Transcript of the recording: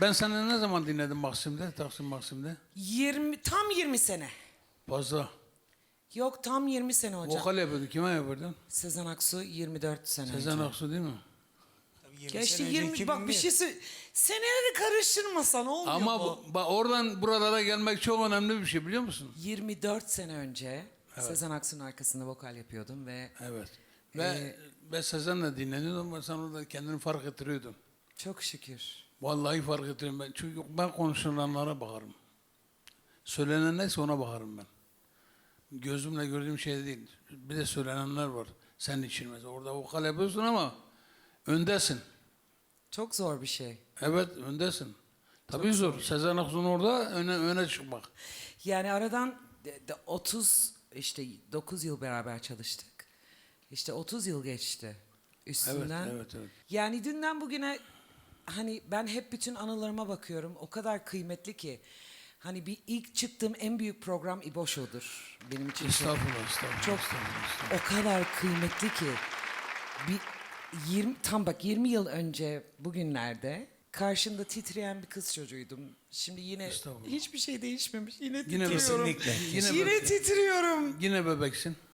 Ben seni ne zaman dinledim Maksim'de, Taksim Maksim'de? 20 tam 20 sene. Fazla. Yok tam 20 sene hocam. Vokal yapıyordun. Kime yapıyordun? Sezen Aksu 24 sene Sezen önce. Aksu değil mi? İşte 20 bak bir şey sö- Seneleri karıştırmasan olmuyor Ama bu. bu- bak oradan buralara gelmek çok önemli bir şey biliyor musun? 24 sene önce Sezen Aksu'nun arkasında vokal yapıyordum ve Evet. Ve Ee, ben Sezen'le dinleniyordum ama sen orada kendini fark ettiriyordun. çok şükür. Vallahi fark ettiriyorum ben. Çünkü ben konuşulanlara bakarım. Söylenen neyse ona bakarım ben. Gözümle gördüğüm şey değil. Bir de söylenenler var. Senin için mesela. Orada vokal yapıyorsun ama öndesin. Çok zor bir şey. Evet öndesin. Tabii zor. Sezen Aksu'nun orada öne, öne çıkmak. Yani aradan de- de 30 işte 9 yıl beraber çalıştık. İşte 30 yıl geçti üstünden. Evet, evet, evet. Yani dünden bugüne hani ben hep bütün anılarıma bakıyorum. O kadar kıymetli ki. Hani bir ilk çıktığım en büyük program İboşo'dur benim için. Estağfurullah, estağfurullah. Çok estağfurullah, estağfurullah. o kadar kıymetli ki bir 20 tam bak 20 yıl önce bugünlerde karşında titreyen bir kız çocuğuydum. Şimdi yine Estağfurullah. hiçbir şey değişmemiş. Yine Yine titriyorum. Kesinlikle. Yine, Yine bebek. titriyorum. Yine bebeksin.